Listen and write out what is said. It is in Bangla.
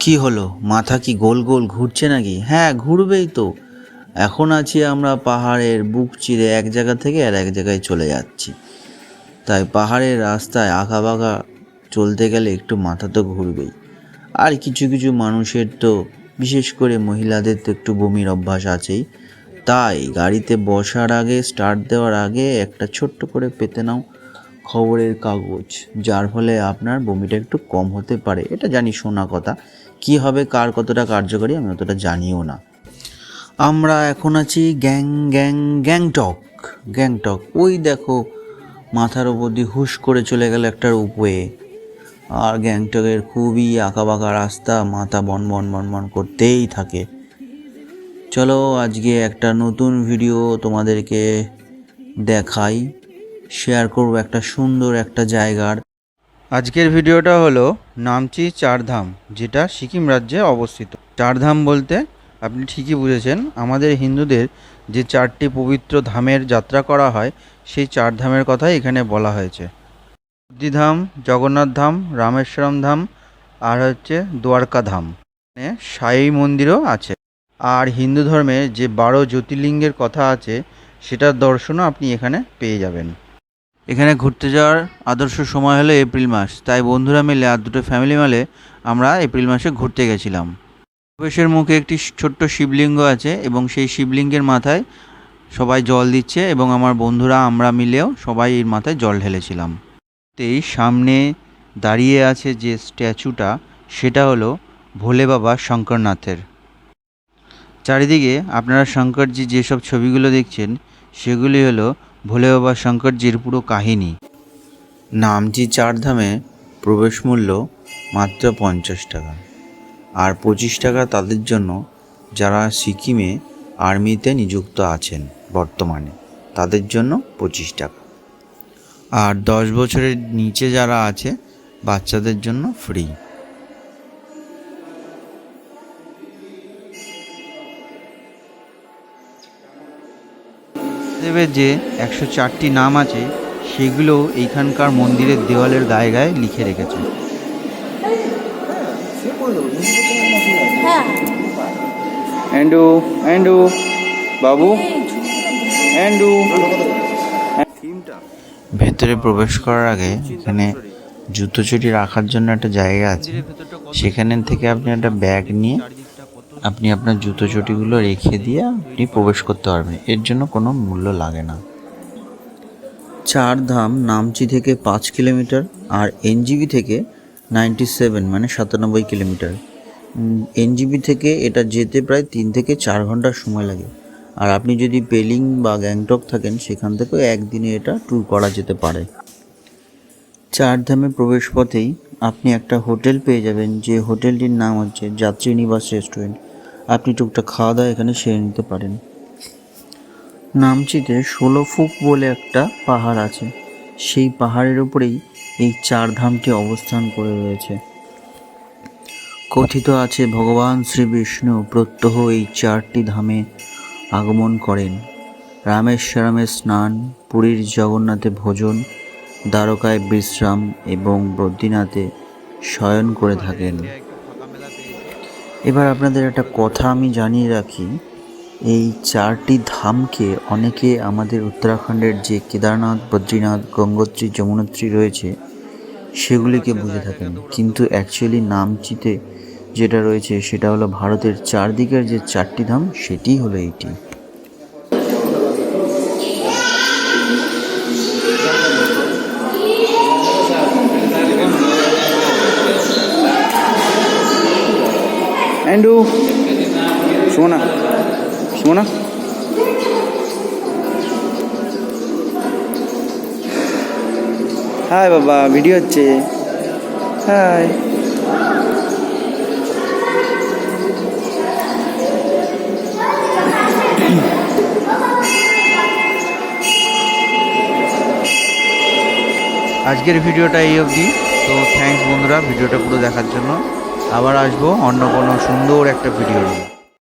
কি হলো? মাথা কি গোল গোল ঘুরছে নাকি? হ্যাঁ ঘুরবেই তো। এখন আছি আমরা পাহাড়ের বুক চিরে এক জায়গা থেকে আর এক জায়গায় চলে যাচ্ছি। তাই পাহাড়ের রাস্তায় আঁকা বাঁকা চলতে গেলে একটু মাথা তো ঘুরবেই। আর কিছু কিছু মানুষের তো, বিশেষ করে মহিলাদের তো একটু বমির অভ্যাস আছেই। তাই গাড়িতে বসার আগে স্টার্ট দেওয়ার আগে একটা ছোট্ট করে পেতে নাও খবরের কাগজ, যার ফলে আপনার বমিটা একটু কম হতে পারে। এটা জানি শোনা কথা। কি হবে, কার কতটা কার্যকরী আমি অতটা জানিও না। আমরা এখন আছি গ্যাং গ্যাং, গ্যাংটক গ্যাংটক। ওই দেখো, মাথার ওপর দিয়ে হুশ করে চলে গেল একটা উপয়ে আর গ্যাংটকের খুবই আঁকাবাঁকা রাস্তা, মাথা বন বন বন বন করতেই থাকে। চলো আজকে একটা নতুন ভিডিও তোমাদেরকে দেখাই শেয়ার করব একটা সুন্দর একটা জায়গার। আজকের ভিডিওটা হলো নামচি চারধাম, যেটা সিকিম রাজ্যে অবস্থিত। চারধাম বলতে আপনি ঠিকই বুঝেছেন, আমাদের হিন্দুদের যে চারটি পবিত্র ধামের যাত্রা করা হয়, সেই চার ধামের কথাই এখানে বলা হয়েছে। বুদ্ধিধাম, জগন্নাথ ধাম, রামেশ্বরম ধাম, আর হচ্ছে দ্বারকা ধাম। সাই মন্দিরও আছে। আর হিন্দু ধর্মে যে বারো জ্যোতির্লিঙ্গের কথা আছে, সেটার দর্শনও আপনি এখানে পেয়ে যাবেন। এখানে ঘুরতে যাওয়ার আদর্শ সময় হলো এপ্রিল মাস। তাই বন্ধুরা মিলে আর দুটো ফ্যামিলি মিলে আমরা এপ্রিল মাসে ঘুরতে গেছিলাম। প্রবেশের মুখে একটি ছোট্ট শিবলিঙ্গ আছে এবং সেই শিবলিঙ্গের মাথায় সবাই জল দিচ্ছে এবং আমার বন্ধুরা আমরা মিলেও সবাই এর মাথায় জল ঢেলেছিলাম। তেই সামনে দাঁড়িয়ে আছে যে স্ট্যাচুটা, সেটা হলো ভোলে বাবা শঙ্করনাথের। চারিদিকে আপনারা শঙ্করজি যেসব ছবিগুলো দেখছেন, সেগুলি হলো ভোলে বাবা শঙ্করজির পুরো কাহিনী। নামজি চারধামে প্রবেশ মূল্য মাত্র পঞ্চাশ টাকা। আর পঁচিশ টাকা তাদের জন্য যারা সিকিমে আর্মিতে নিযুক্ত আছেন বর্তমানে, তাদের জন্য পঁচিশ টাকা। আর দশ বছরের নিচে যারা আছে, বাচ্চাদের জন্য ফ্রি। দেবের যে একশো চারটি নাম আছে সেগুলো এইখানকার মন্দিরের দেওয়ালের গায়ে গায়ে লিখে রেখেছে। অ্যান্ডু অ্যান্ডু বাবু। অ্যান্ডু। ভেতরে প্রবেশ করার আগে এখানে জুতো চুরি রাখার জন্য একটা জায়গা আছে। সেখানে থেকে আপনি একটা ব্যাগ নিয়ে আপনি আপনার জুতো চটিগুলো রেখে দিয়ে আপনি প্রবেশ করতে পারবেন। এর জন্য কোনো মূল্য লাগে না। চার ধাম নামচি থেকে পাঁচ কিলোমিটার আর এনজিবি থেকে নাইনটি সেভেন মানে সাতানব্বই কিলোমিটার। এনজিবি থেকে এটা যেতে প্রায় তিন থেকে চার ঘণ্টার সময় লাগে। আর আপনি যদি পেলিং বা গ্যাংটক থাকেন, সেখান থেকেও একদিনে এটা ট্যুর করা যেতে পারে। চার ধামে প্রবেশ পথেই আপনি একটা হোটেল পেয়ে যাবেন, যে হোটেলটির নাম হচ্ছে যাত্রী নিবাস রেস্টুরেন্ট আপনি টুকটাক খাওয়া দাওয়া এখানে সেরে নিতে পারেন। নামচিতে ষোলো ফুক বলে একটা পাহাড় আছে। সেই পাহাড়ের উপরেই এই চার ধামটি অবস্থান করে রয়েছে। কথিত আছে, ভগবান শ্রী বিষ্ণু প্রত্যহ এই চারটি ধামে আগমন করেন। রামেশ্বরমে স্নান, পুরীর জগন্নাথে ভোজন, দ্বারকায় বিশ্রাম এবং বদ্রীনাথে শয়ন করে থাকেন। এবার আপনাদের একটা কথা আমি জানিয়ে রাখি। এই চারটি ধামকে অনেকে আমাদের উত্তরাখণ্ডের যে কেদারনাথ, বদ্রীনাথ, গঙ্গোত্রী, যমুনোত্রী রয়েছে, সেগুলিকে বুঝে থাকেন। কিন্তু অ্যাকচুয়ালি নামচিতে যেটা রয়েছে, সেটা হলো ভারতের চারদিকের যে চারটি ধাম সেটি হলো এইটি অ্যান্ডু শোনা শোনা হাই বাবা ভিডিও হচ্ছে। হাই আজকের ভিডিওটা এই অবধি। তো থ্যাঙ্কস বন্ধুরা, ভিডিওটা পুরো দেখার জন্য। আবার আসব অন্য কোনো সুন্দর একটা ভিডিও নিয়ে।